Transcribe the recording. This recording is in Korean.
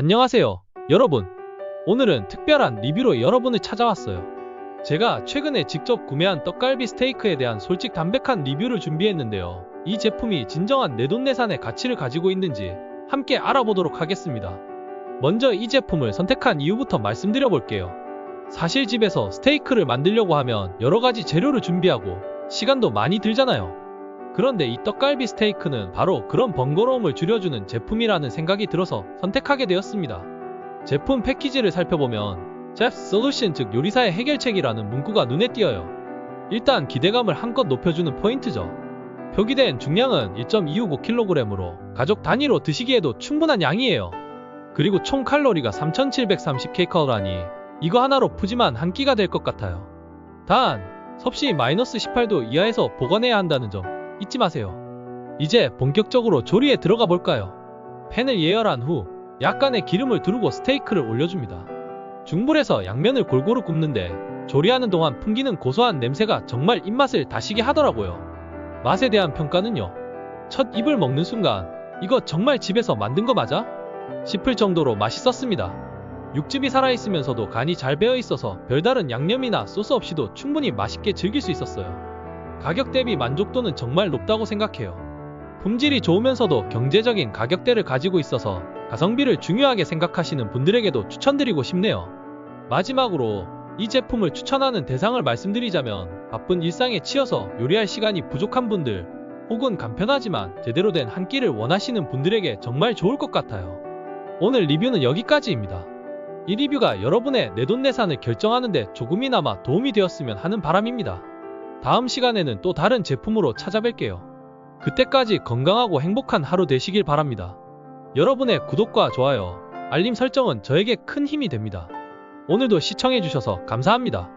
안녕하세요, 여러분. 오늘은 특별한 리뷰로 여러분을 찾아왔어요. 제가 최근에 직접 구매한 떡갈비 스테이크에 대한 솔직 담백한 리뷰를 준비했는데요. 이 제품이 진정한 내돈내산의 가치를 가지고 있는지 함께 알아보도록 하겠습니다. 먼저 이 제품을 선택한 이유부터 말씀드려 볼게요. 사실 집에서 스테이크를 만들려고 하면 여러 가지 재료를 준비하고 시간도 많이 들잖아요. 그런데 이 떡갈비 스테이크는 바로 그런 번거로움을 줄여주는 제품이라는 생각이 들어서 선택하게 되었습니다. 제품 패키지를 살펴보면 제프 솔루션 즉 요리사의 해결책이라는 문구가 눈에 띄어요. 일단 기대감을 한껏 높여주는 포인트죠. 표기된 중량은 1.259kg으로 가족 단위로 드시기에도 충분한 양이에요. 그리고 총 칼로리가 3730kcal라니 이거 하나로 푸짐한 한 끼가 될 것 같아요. 단, 섭씨 마이너스 18도 이하에서 보관해야 한다는 점 잊지 마세요. 이제 본격적으로 조리에 들어가 볼까요? 팬을 예열한 후 약간의 기름을 두르고 스테이크를 올려줍니다. 중불에서 양면을 골고루 굽는데 조리하는 동안 풍기는 고소한 냄새가 정말 입맛을 다시게 하더라고요. 맛에 대한 평가는요. 첫 입을 먹는 순간 이거 정말 집에서 만든 거 맞아? 싶을 정도로 맛있었습니다. 육즙이 살아있으면서도 간이 잘 배어 있어서 별다른 양념이나 소스 없이도 충분히 맛있게 즐길 수 있었어요. 가격 대비 만족도는 정말 높다고 생각해요. 품질이 좋으면서도 경제적인 가격대를 가지고 있어서 가성비를 중요하게 생각하시는 분들에게도 추천드리고 싶네요. 마지막으로 이 제품을 추천하는 대상을 말씀드리자면 바쁜 일상에 치여서 요리할 시간이 부족한 분들 혹은 간편하지만 제대로 된 한 끼를 원하시는 분들에게 정말 좋을 것 같아요. 오늘 리뷰는 여기까지입니다. 이 리뷰가 여러분의 내돈내산을 결정하는데 조금이나마 도움이 되었으면 하는 바람입니다. 다음 시간에는 또 다른 제품으로 찾아뵐게요. 그때까지 건강하고 행복한 하루 되시길 바랍니다. 여러분의 구독과 좋아요, 알림 설정은 저에게 큰 힘이 됩니다. 오늘도 시청해주셔서 감사합니다.